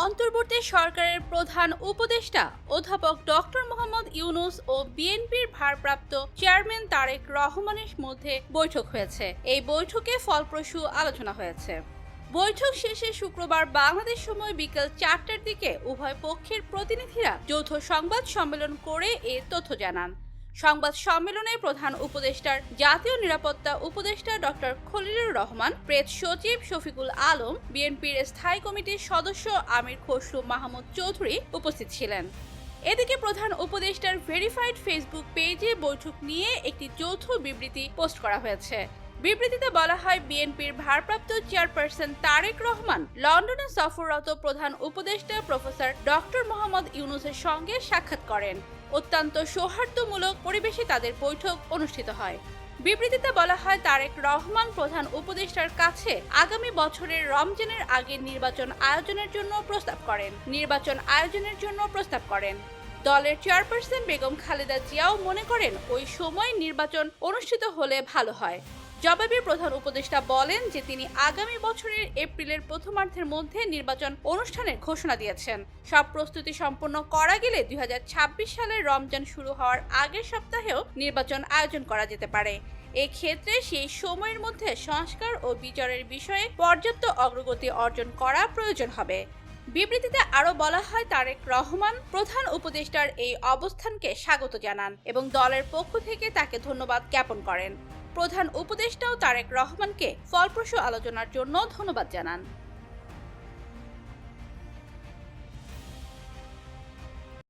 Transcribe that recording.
অন্তর্বর্তী সরকারের প্রধান উপদেষ্টা অধ্যাপক ডক্টর মোহাম্মদ ইউনুস ও বিএনপির ভারপ্রাপ্ত চেয়ারম্যান তারেক রহমানের মধ্যে বৈঠক হয়েছে। এই বৈঠকে ফলপ্রসূ আলোচনা হয়েছে। বৈঠক শেষে শুক্রবার বাংলাদেশ সময় বিকেল চারটার দিকে উভয় পক্ষের প্রতিনিধিরা যৌথ সংবাদ সম্মেলন করে এ তথ্য জানান। সংবাদ সম্মেলনে প্রধান উপদেষ্টার জাতীয় নিরাপত্তা উপদেষ্টা ডক্টর খলিলুর রহমান, প্রেস সচিব শফিকুল আলম, বিএনপির স্থায়ী কমিটির সদস্য আমির খসরু মাহমুদ চৌধুরী উপস্থিত ছিলেন। এদিকে প্রধান উপদেষ্টার ভেরিফাইড ফেসবুক পেজে বৈঠক নিয়ে একটি যৌথ বিবৃতি পোস্ট করা হয়েছে। বিবৃতিতে বলা হয়, বিএনপির ভারপ্রাপ্ত চেয়ারপারসন তারেক রহমান, লন্ডনে সফররত প্রধান উপদেষ্টা প্রফেসর ডক্টর মোহাম্মদ ইউনুসের সঙ্গে সাক্ষাৎ করেন। অত্যন্ত সৌহার্দ্যমূলক পরিবেশে তাদের বৈঠক অনুষ্ঠিত হয়। বিবৃতিতে বলা হয়, তারেক রহমান প্রধান উপদেষ্টার কাছে আগামী বছরের রমজানের আগে নির্বাচন আয়োজনের জন্য প্রস্তাব করেন। নির্বাচন আয়োজনের জন্য প্রস্তাব করেন। দলের চেয়ারপারসন বেগম খালেদা জিয়াও মনে করেন, ওই সময় নির্বাচন অনুষ্ঠিত হলে ভালো হয়। জবাবে প্রধান উপদেষ্টা বলেন যে তিনি আগামী বছরের এপ্রিলের প্রথমার্ধের মধ্যে নির্বাচন অনুষ্ঠানের ঘোষণা দিয়েছেন। সব প্রস্তুতি সম্পন্ন করা গেলে দুই হাজার ছাব্বিশ সালের রমজান শুরু হওয়ার আগের সপ্তাহেও নির্বাচন আয়োজন করা যেতে পারে। এক্ষেত্রে সেই সময়ের মধ্যে সংস্কার ও বিচারের বিষয়ে পর্যাপ্ত অগ্রগতি অর্জন করা প্রয়োজন হবে। বিবৃতিতে আরও বলা হয়, তারেক রহমান প্রধান উপদেষ্টার এই অবস্থানকে স্বাগত জানান এবং দলের পক্ষ থেকে তাকে ধন্যবাদ জ্ঞাপন করেন। প্রধান উপদেষ্টাও তারেক রহমানকে ফলপ্রসূ আলোচনার জন্য ধন্যবাদ জানান।